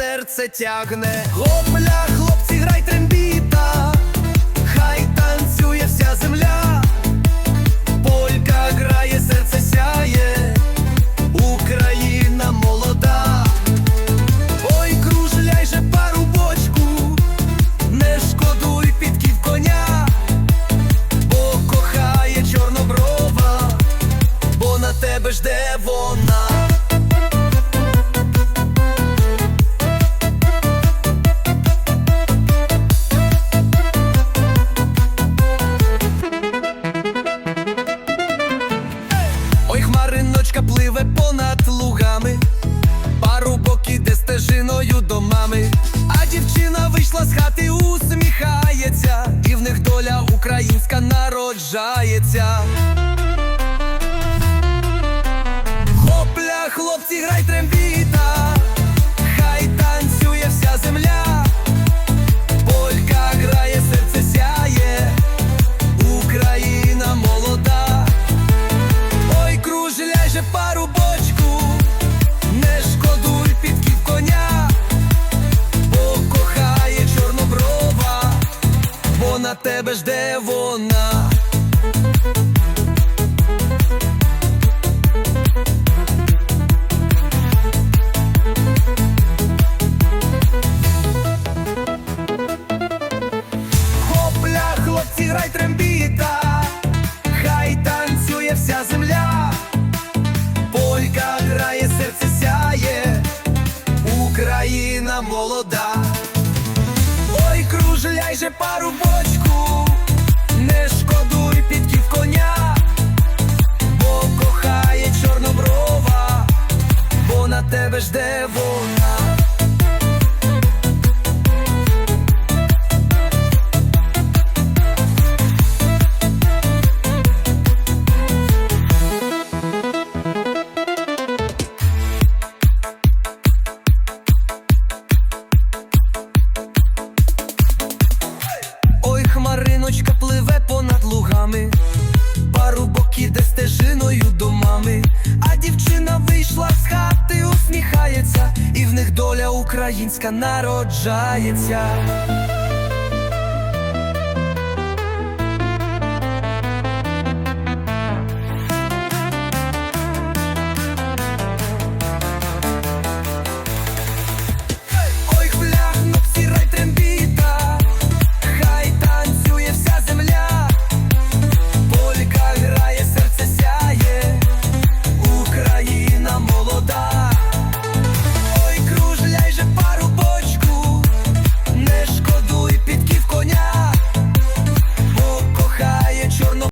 серце тягне. Гопля, хлопці, грай трембіта, хай танцює вся земля. Річка пливе понад лугами, парубок іде стежиною до мами, а дівчина вийшла з хати. тебе жде вона. Хопля, хлопці, грай трембіта, хай танцює вся земля, полька грає, серце сяє, Україна молода. Ой, кружляй же пару бочку. українська народжається.